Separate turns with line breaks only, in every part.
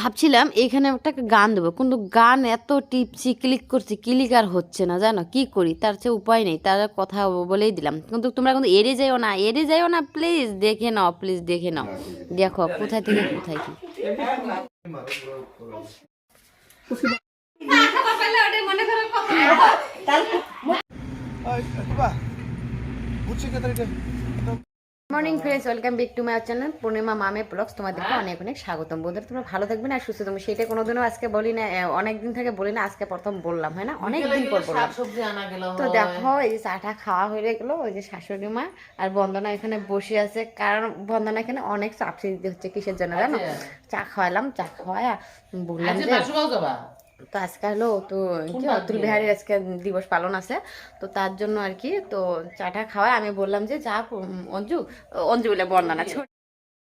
ভাবছিলাম এখানে একটা গান দেবো। কিন্তু গান এত টিপছি ক্লিক করছি, ক্লিক আর হচ্ছে না, জানো? কি করি? তার চেয়ে উপায় নেই, তার কথা বলেই দিলাম। কিন্তু তোমরা কিন্তু এড়ে যাইও না এড়ে যাইও না প্লিজ দেখে নাও প্লিজ দেখে নাও। দেখো, কোথায় থেকে, কোথায় কি? Morning friends welcome back to my channel Purnima মামে blogs. তোমাদেরকে অনেক অনেক স্বাগতম। বন্ধুরা তোমরা ভালো থাকবে না সুস্থ তুমি সেটা কোনোদিনও আজকে বলি না অনেক দিন থেকে বলি না আজকে প্রথম বললাম হয় না? অনেক দিন পর বললাম। তো দেখো এই যে চাটা খাওয়া হয়ে গেলো ওই যে শাশুড়ি মা আর বন্দনা এখানে বসে আছে। কারণ বন্দনা এখানে অনেক চাপসি দিতে হচ্ছে কিসের জন্য জানো? চা খাওয়ালাম চা খাওয়ায়া বললাম
আজকে
যে তো আজকে হলো তো কি অতুল বিহারীর আজকে দিবস পালন আছে। তো তার জন্য আর কি তো চাটা খাওয়ায় আমি বললাম যে যা অঞ্জু অঞ্জু বলে বর্ণনা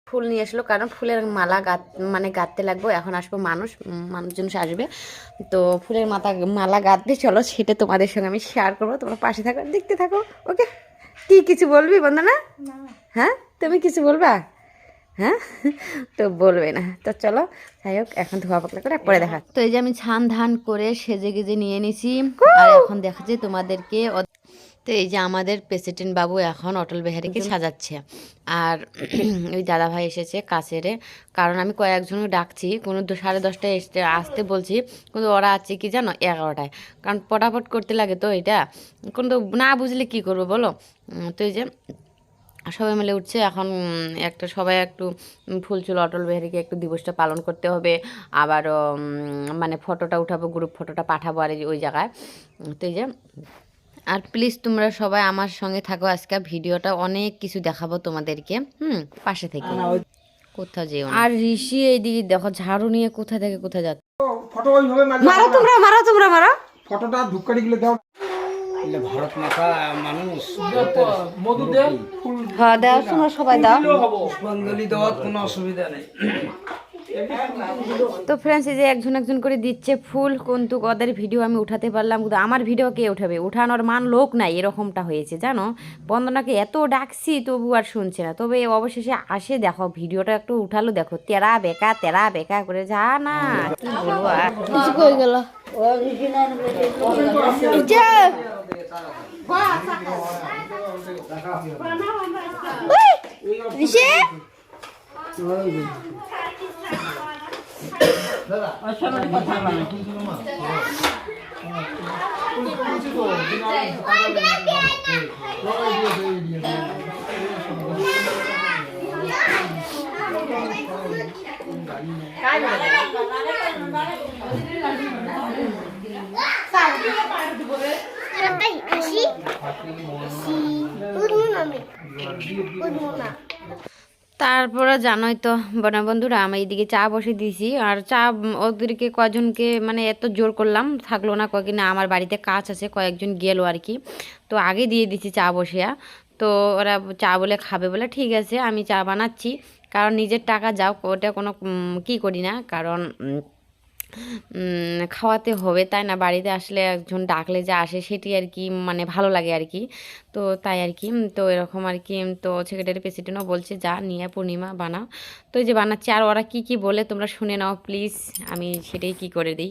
ফুল নিয়ে আসলো কারণ ফুলের মালা গাত মানে গাঁথতে লাগবো এখন আসব মানুষ মানুষজন আসবে। তো ফুলের মাথা মালা গাঁথতে চলো সেটা তোমাদের সঙ্গে আমি শেয়ার করব তোমরা পাশে থাকো দেখতে থাকো ওকে কি কিছু বলবি বন্দনা? হ্যাঁ? তুমি কিছু বলবা? হ্যাঁ? তো বলবে না। তো চলো যাই হোক এখন ধোয়া পাতলা করে পরে দেখা তো এই যে আমি ছান ধান করে সেজে গেজে নিয়ে নিছি। আর এখন দেখাচ্ছি তোমাদেরকে তো এই যে আমাদের প্রেসিডেন্ট বাবু এখন অটল বিহারীকে সাজাচ্ছে। আর ওই দাদা ভাই এসেছে কাছেরে। কারণ আমি কয়েকজনকে ডাকছি কোনো দু- সাড়ে দশটায় এসে আসতে বলছি কিন্তু ওরা আছে কি জানো? এগারোটায়। কারণ পটাপট করতে লাগে তো এটা। কিন্তু না বুঝলে কি করব বলো? তো এই যে সবাই মিলে উঠছে। এখন একটা সবাই একটু উম, ফুল চুল অটল বিহারীকে একটু দিবসটা পালন করতে হবে। আবার মানে ফটোটা উঠাবো গ্রুপ ফটোটা পাঠাবো আর এই- ওই জায়গায়। তো এই যে আর প্লিজ তোমরা সবাই আমার সঙ্গে থাকো আজকে। ভিডিওটা অনেক কিছু দেখাবো তোমাদেরকে। হুম পাশে থেকে। কোথাও যেও আর ঋষি এইদিকে দেখো ঝাড়ু নিয়ে কোথা থেকে কোথায় যাচ্ছে।
ফটো ওইভাবে
মারো তোমরা মারো তোমরা মারো।
ফটোটা ধূপকাঠি গুলো দাও। ভারত মাতা মানুষ
হ্যাঁ দাও তোমরা সবাই দাও।
পুষ্পাঞ্জলি দেওয়ার কোনো অসুবিধা নেই।
তো ফ্রেন্ডস এই যে একজন একজন করে দিচ্ছে ফুল কিন্তু ওদের ভিডিও আমি উঠাতে পারলাম কিন্তু আমার ভিডিও কে উঠাবে? উঠানোর মান লোক নাই এরকমটা হয়েছে জানো? বন্দনাকে এত ডাকছি তবু আর শুনছে না। তবে অবশেষে আসে দেখো ভিডিওটা একটু উঠালো দেখো তেরা বেকা তেরা বেকা করে যা না কি বলব আর?
喂，李姐。来来，我。
তারপরে জানোই তো বনা বন্ধুরা, আমি এইদিকে চা বসে দিয়েছি। আর চা, ওদেরকে কয়জনকে মানে এত জোর করলাম, থাকল না কয়েকদিন আমার বাড়িতে কাজ আছে, কয়েকজন গেলো আর কি। তো আগে দিয়ে দিছি চা বসিয়া। তো ওরা চা বলে খাবে বলে, ঠিক আছে, আমি চা বানাচ্ছি। কারণ নিজের টাকা যাও, ওটা কোনো কি করি না, কারণ খাওয়াতে হবে তাই না বাড়িতে আসলে একজন ডাকলে যে আসে সেটি আর কি মানে ভালো লাগে আর কি তো তাই আর কি তো এরকম আর কি তো সেক্রেটারি প্রেসিডেন্টও বলছে যা নিয়ে পূর্ণিমা বানাও তো এই যে বানাচ্ছি আর ওরা কি কি বলে তোমরা শুনে নাও প্লিজ আমি সেটাই কি করে দিই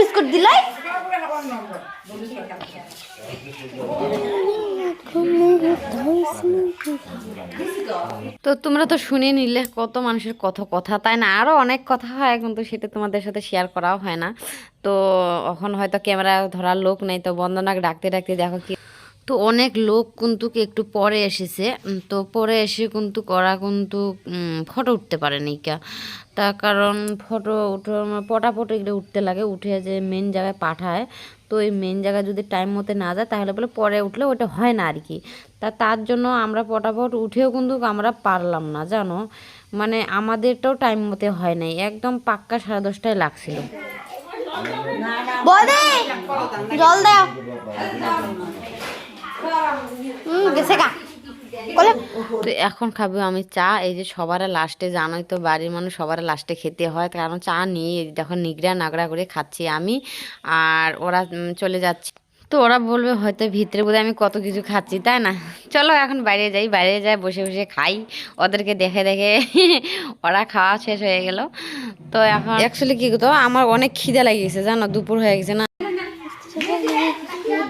বিস্কুট দিলাই? তো তোমরা তো শুনে নিলে কত মানুষের কত কথা। তাই না? আরও অনেক কথা হয়, কিন্তু সেটা তোমাদের সাথে শেয়ার করাও হয় না। তো এখন হয়তো ক্যামেরা ধরার লোক নেই, তো বন্দনাকে ডাকতে ডাকতে দেখো কি তো অনেক লোক কিন্তু একটু পরে এসেছে তো পরে এসে কিন্তু করা কিন্তু ফটো উঠতে পারেনি কা। তার কারণ ফটো উঠে পটাপট এগুলো উঠতে লাগে, উঠে যে মেন জায়গায় পাঠায়। তো এই মেন জায়গায় যদি টাইম মতো না যায়, তাহলে বলে পরে উঠলে ওটা হয় না আর কি তা তার জন্য আমরা পটাপট উঠেও কিন্তু আমরা পারলাম না, জানো? মানে আমাদেরটাও টাইম মতো হয় নাই, একদম পাক্কা সাড়ে দশটায় লাগছিল।
জল দাও। গেছে গা।
তো এখন খাব আমি চা এই যে সবার লাস্টে জানোই তো বাড়ির মানুষ সবার লাস্টে খেতে হয় কারণ চা নিয়ে দেখো নিগড়া নাগড়া করে খাচ্ছি আমি আর ওরা চলে যাচ্ছে। তো ওরা বলবে হয়তো ভিতরে বোধহয় আমি কত কিছু খাচ্ছি তাই না? চলো এখন বাইরে যাই বাইরে যাই বসে বসে খাই ওদেরকে দেখে দেখে ওরা খাওয়া শেষ হয়ে গেল। তো এখন অ্যাকচুয়ালি কি তো আমার অনেক খিদে লাগিয়েছে জানো দুপুর হয়ে গেছে না।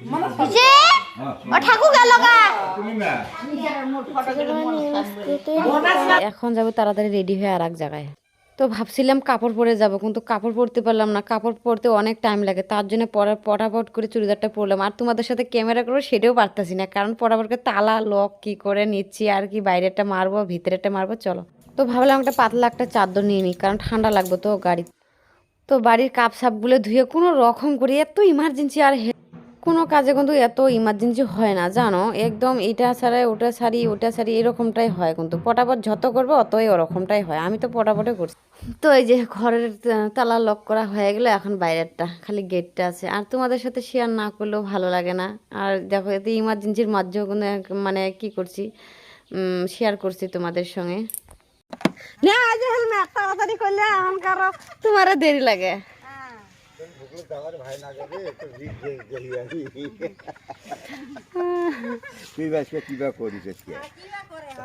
হিসি হিসি ও ঠাকুর গেল গা।
এখন যাব তাড়াতাড়ি রেডি হয়ে আর এক জায়গায়। তো ভাবছিলাম কাপড় পরে যাব কিন্তু কাপড় পরতে পারলাম না। কাপড় পরতে অনেক টাইম লাগে তার জন্য পরা পটাপট করে চুড়িদারটা পরলাম। আর তোমাদের সাথে ক্যামেরা করব সেটাও পারতাছি না কারণ পটাপট করে তালা লক কি করে নিচ্ছি আর কি বাইরেটা মারবো ভিতরেরটা মারবো চলো। তো ভাবলাম একটা পাতলা একটা চাদর নিয়ে নিই কারণ ঠান্ডা লাগবে তো গাড়ি তো বাড়ির কাপ সাপগুলো ধুয়ে কোনো রকম করে এত ইমার্জেন্সি আর কোনো কাজে কিন্তু এত ইমার্জেন্সি হয় না, জানো? একদম এটা ছাড়াই, ওটা ছাড়ি ওটা ছাড়ি, এরকমটাই হয় কিন্তু। পটাপট যত করব, অতই ওরকমটাই হয়। আমি তো পটাপটে করছি। তো এই যে ঘরের তালা লক করা হয়ে গেলো, এখন বাইরেরটা, খালি গেটটা আছে। আর তোমাদের সাথে শেয়ার না করলেও ভালো লাগে না। আর দেখো, এতে ইমার্জেন্সির মাধ্যমেও কিন্তু মানে কি করছি? শেয়ার করছি তোমাদের সঙ্গে। না আজ তাড়াতাড়ি করলে এখন কারও তোমারও দেরি লাগে।
তুই আজকে কিবা করিস আজকে?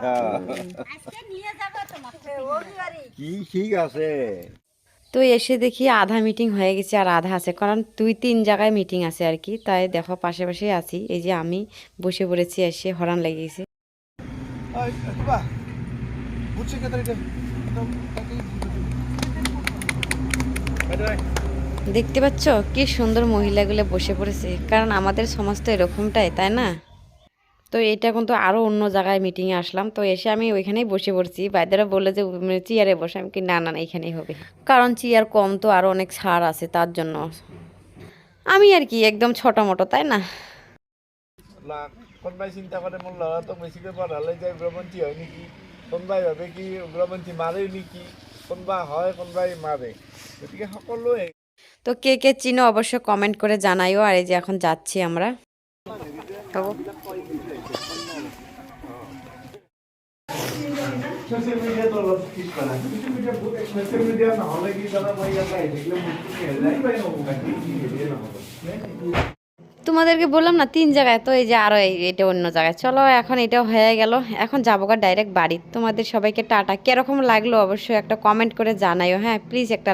হ্যাঁ। কি ঠিক আছে?
তো এসে দেখি আধা মিটিং হয়ে গেছে আর আধা আছে কারণ দুই তিন জায়গায় মিটিং আছে আর কি তাই দেখো পাশে পাশে আছি। এই যে আমি বসে পড়েছি এসে হরান লেগে গেছে। দেখতে পাচ্ছ? কি সুন্দর মহিলাগুলো বসে পড়েছে। কারণ আমাদের সমাজ তো এরকমটাই, তাই না? তো এটা কিন্তু আরও অন্য জায়গায় মিটিংয়ে আসলাম। তো এসে আমি ওইখানেই বসে পড়ছি। বাইদেরা বললে যে চেয়ারে বসে। আমি কি না না এখানেই হবে। কারণ চেয়ার কম তো আরও অনেক ছাড় আছে তার জন্য। আমি আর কি, একদম ছোট মোটো, তাই না?
কোনোবাই ভাবে কি মাৰে নেকি? কোনোবা হয় কোনোবাই মাৰে গতিকে সকলোৱে
তো কে কে চিনো অবশ্য কমেন্ট করে জানাইও। আর এই যে এখন যাচ্ছি আমরা। তোমাদেরকে বললাম না তিন জায়গায়। তো এই যে আরও এই- এটা অন্য জায়গায়। চলো এখন এটা হয়ে গেল। এখন যাব ডাইরেক্ট বাড়ি। তোমাদের সবাইকে টাটা। কীরকম লাগল অবশ্যই একটা কমেন্ট করে জানাইও। হ্যাঁ প্লিজ একটা